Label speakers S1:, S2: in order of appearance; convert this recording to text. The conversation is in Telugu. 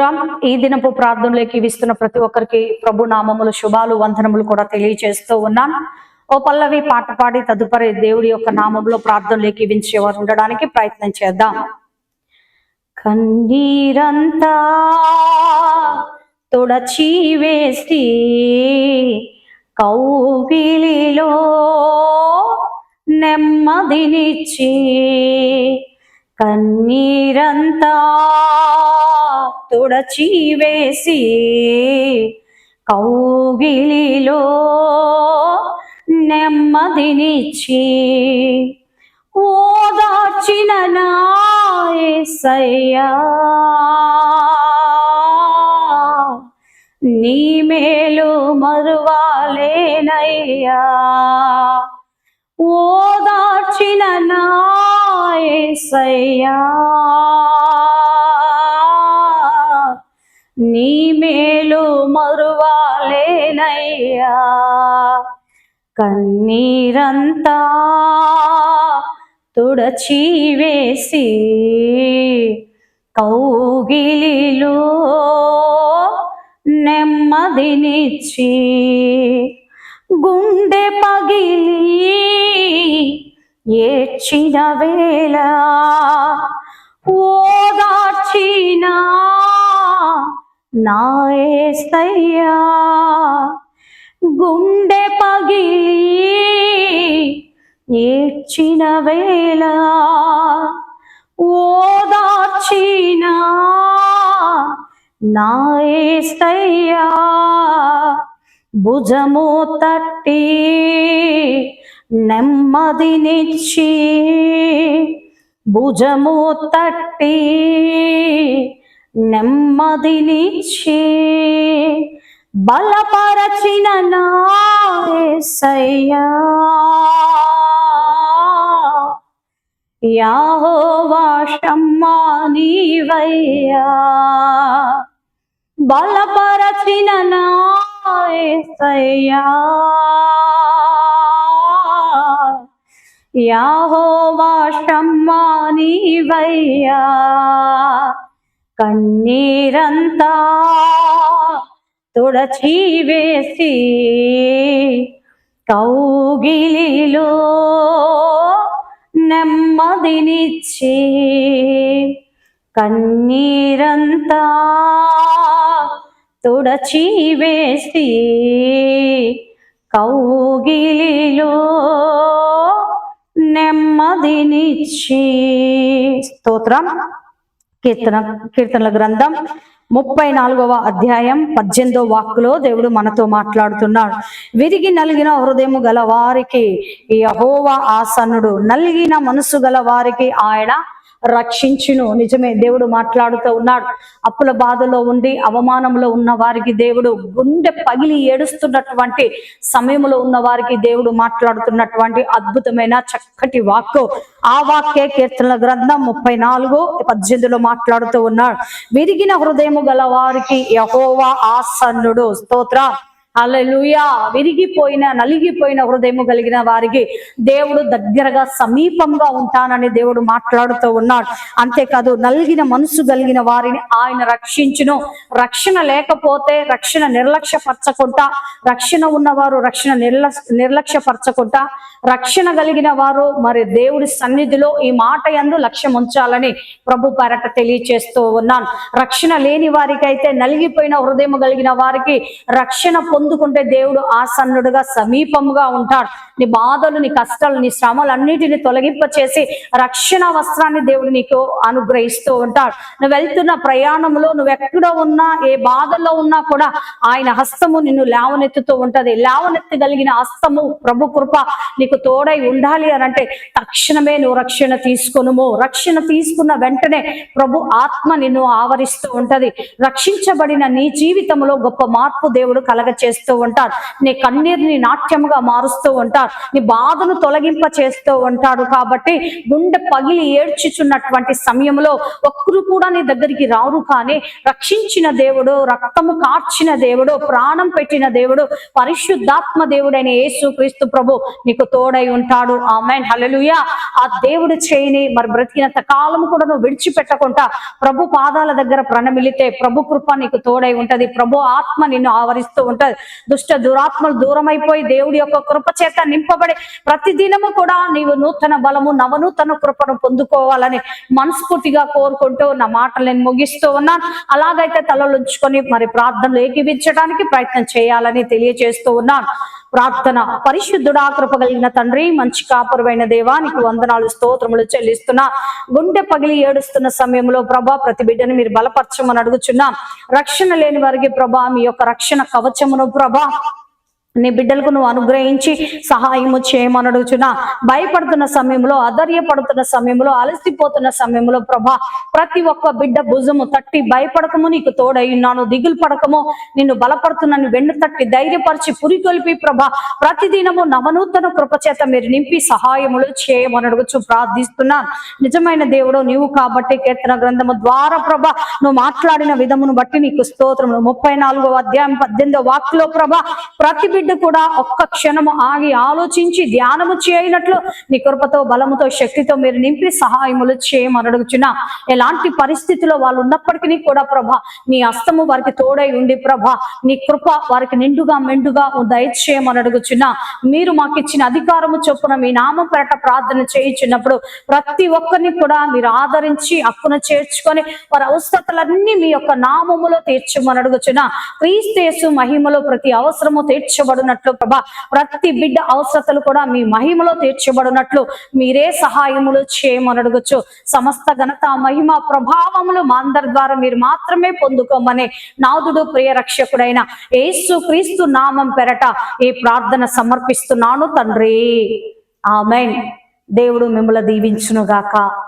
S1: రామ్, ఈ దినపు ప్రార్థనలోకి ఇస్తున్న ప్రతి ఒక్కరికి ప్రభు నామములు శుభాలు వందనములు కూడా తెలియజేస్తూ ఉన్నాం. ఓ పల్లవి పాట పాడి తదుపరి దేవుడి యొక్క నామంలో ప్రార్థనలోకి వించేవారు ఉండడానికి ప్రయత్నం చేద్దాం. కన్నీరంతా తుడచి వేసి కౌగిలిలో నెమ్మదినిచ్చి కన్నీరంతా తుడచి వేసి కౌగిలిలో నెమ్మదినిచ్చి ఓదార్చిన నాయసయ్యా నీ మేలు మరువాలేనయ్యా. ఓదార్చిన నాయసయ్యా నీ మేలు మరువాలేనయ్యా. కన్నీరంతా తుడచి వేసి కౌగిలిలో నెమ్మదినిచ్చి గుండె పగిలి ఏడ్చిన వేళ ఓదార్చినా నాయస్తయ్యా గుండె పగిలి ఏడ్చిన వేళ ఓదార్చిన నాయస్తయ్యా భుజము తట్టి నెమ్మదినిచ్చి భుజము తట్టి నెమ్మదినిచ్చి బలపరచిన నాయసయ్యా యాహోవా నీవయ్యా. బలపరచిన నాయసయ్యా యాహోవా షమ్మా నీవయ్యా. కన్నీరంతా తుడచి వేసి కౌగిలిలో నెమ్మదినిచ్చి కన్నీరంతా తుడచి వేసి కౌగిలిలో నెమ్మదినిచ్చి. స్తోత్రం. కీర్తన కీర్తనల గ్రంథం ముప్పై నాలుగవ అధ్యాయం పద్దెనిమిదో వాక్కులో దేవుడు మనతో మాట్లాడుతున్నాడు. విరిగి నలిగిన హృదయము గల వారికి ఈ అహోవా ఆసన్నుడు. నలిగిన మనసు గల వారికి ఆయన రక్షించును. నిజమే దేవుడు మాట్లాడుతూ ఉన్నాడు. అప్పుల బాధలో ఉండి అవమానంలో ఉన్న వారికి దేవుడు గుండె పగిలి ఏడుస్తున్నటువంటి సమయంలో ఉన్న వారికి దేవుడు మాట్లాడుతున్నటువంటి అద్భుతమైన చక్కటి వాక్కు. ఆ వాక్యే కీర్తనల గ్రంథం ముప్పై నాలుగు పద్దెనిమిదిలో మాట్లాడుతూ ఉన్నాడు. విరిగిన హృదయము గల వారికి యహోవా ఆసన్నుడు. స్తోత్ర. అలలుయా విరిగిపోయిన నలిగిపోయిన హృదయము కలిగిన వారికి దేవుడు దగ్గరగా సమీపంగా ఉంటానని దేవుడు మాట్లాడుతూ ఉన్నాడు. అంతేకాదు నలిగిన మనసు కలిగిన వారిని ఆయన రక్షించును. రక్షణ లేకపోతే రక్షణ నిర్లక్ష్యపరచకుండా రక్షణ ఉన్నవారు రక్షణ నిర్ల నిర్లక్ష్యపరచకుండా రక్షణ కలిగిన వారు మరి దేవుడి సన్నిధిలో ఈ మాట యందు లక్ష్యం ఉంచాలని ప్రభు పేరట తెలియచేస్తూ ఉన్నాను. రక్షణ లేని వారికైతే నలిగిపోయిన హృదయం కలిగిన వారికి రక్షణ పొందుకుంటే దేవుడు ఆసన్నుడుగా సమీపముగా ఉంటాడు. నీ బాధలు నీ కష్టాలు నీ శ్రమలు అన్నిటిని తొలగింప చేసి రక్షణ వస్త్రాన్ని దేవుడు నీకు అనుగ్రహిస్తూ ఉంటాడు. నువ్వు వెళ్తున్న ప్రయాణంలో నువ్వు ఎక్కడ ఉన్నా ఏ బాధల్లో ఉన్నా కూడా ఆయన హస్తము నిన్ను లేవనెత్తుతూ ఉంటది. లేవనెత్తగలిగిన హస్తము ప్రభు కృప నీకు తోడై ఉండాలి అని అంటే తక్షణమే నువ్వు రక్షణ తీసుకునుము. రక్షణ తీసుకున్న వెంటనే ప్రభు ఆత్మ నిన్ను ఆవరిస్తూ ఉంటది. రక్షించబడిన నీ జీవితంలో గొప్ప మార్పు దేవుడు కలగ చేస్తూ ఉంటాడు. నీ కన్నీరుని నాట్యముగా మారుస్తూ ఉంటాడు. నీ బాధను తొలగింప చేస్తూ ఉంటాడు కాబట్టి గుండె పగిలి ఏడ్చుచున్నటువంటి సమయంలో ఒక్కరు కూడా నీ దగ్గరికి రారు కానీ రక్షించిన దేవుడు రక్తము కార్చిన దేవుడు ప్రాణం పెట్టిన దేవుడు పరిశుద్ధాత్మ దేవుడైన యేసు క్రీస్తు ప్రభు నీకు తోడై ఉంటాడు. ఆమెన్. హల్లెలూయా. ఆ దేవుడు చేయని మరి బ్రతికినంత కాలం కూడా నువ్వు విడిచిపెట్టకుండా ప్రభు పాదాల దగ్గర ప్రణమిలితే ప్రభు కృప నీకు తోడై ఉంటది. ప్రభు ఆత్మ నిన్ను ఆవరిస్తూ ఉంటది. దుష్ట దురాత్మలు దూరమైపోయి దేవుడి యొక్క కృప చేత నింపబడి ప్రతిదినము కూడా నీవు నూతన బలము నవనూతన కృపను పొందుకోవాలని మనస్ఫూర్తిగా కోరుకుంటూ నా మాటలు నేను ముగిస్తూ ఉన్నాను. అలాగైతే తలలుంచుకొని మరి ప్రార్థనలు ఏకీవించడానికి ప్రయత్నం చేయాలని తెలియజేస్తూ ఉన్నాను. ప్రార్థన పరిశుద్ధుడా కృపగలిగిన తండ్రి మంచి కాపురమైన దేవానికి వందనాలు స్తోత్రములు చెల్లిస్తున్నా. గుండె పగిలి ఏడుస్తున్న సమయంలో ప్రభా ప్రతి బిడ్డను మీరు బలపరచమని అడుగుచున్నాం. రక్షణ లేని వారికి ప్రభా మీ యొక్క రక్షణ కవచమును ప్రభా. నీ బిడ్డలకు నువ్వు అనుగ్రహించి సహాయము చేయమని అడుగుచున్నా. భయపడుతున్న సమయంలో అధర్యపడుతున్న సమయంలో అలసిపోతున్న సమయంలో ప్రభా ప్రతి ఒక్క బిడ్డ భుజము తట్టి భయపడకము నీకు తోడై ఉన్నాను. దిగులు పడకము నిన్ను బలపడుతున్నాను వెన్ను తట్టి ధైర్యపరిచి పురికొల్పి ప్రభా ప్రతిదినము నవనూతన కృపచేత మీరు నింపి సహాయములు చేయమని అడుగుచు ప్రార్థిస్తున్నాను నిజమైన దేవుడు నీవు కాబట్టి కీర్తన గ్రంథము ద్వారా ప్రభా నువ్వు మాట్లాడిన విధమును బట్టి నీకు స్తోత్రములు. ముప్పై నాలుగో అధ్యాయం పద్దెనిమిదో వాక్లో ప్రభా ప్రతి బిడ్డ కూడా ఒక్క క్షణము ఆగి ఆలోచించి ధ్యానము చేయనట్లు నీ కృపతో బలముతో శక్తితో మీరు నింపి సహాయములు చేయమని అడుగుచున్నా. ఎలాంటి పరిస్థితిలో వాళ్ళు ఉన్నప్పటికీ కూడా ప్రభా నీ హస్తము వారికి తోడై ఉండి ప్రభా నీ కృప వారికి నిండుగా మెండుగా దయచేయమని అడుగుచున్నా. మీరు మాకు ఇచ్చిన అధికారము చొప్పున మీ నామం పెరట ప్రార్థన చేయించినప్పుడు ప్రతి ఒక్కరిని కూడా మీరు ఆదరించి హక్కున చేర్చుకొని వారి అవసరతలన్నీ మీ యొక్క నామములో తీర్చమని అడుగుచున్న. క్రీస్తేసు మహిమలో ప్రతి అవసరము తీర్చబడినట్లు ప్రభా ప్రతి బిడ్డ అవసరతలు కూడా మీ మహిమలో తీర్చబడినట్లు మీరే సహాయములు చేయమని అడగచ్చు సమస్త ఘనత మహిమ ప్రభావములు మా అందరి ద్వారా మీరు మాత్రమే పొందుకోమని నాదుడు ప్రియ రక్షకుడైన యేసు క్రీస్తు నామం పెరట ఈ ప్రార్థన సమర్పిస్తున్నాను తండ్రి. ఆమెన్. దేవుడు మిమ్మల్ని దీవించునుగాక.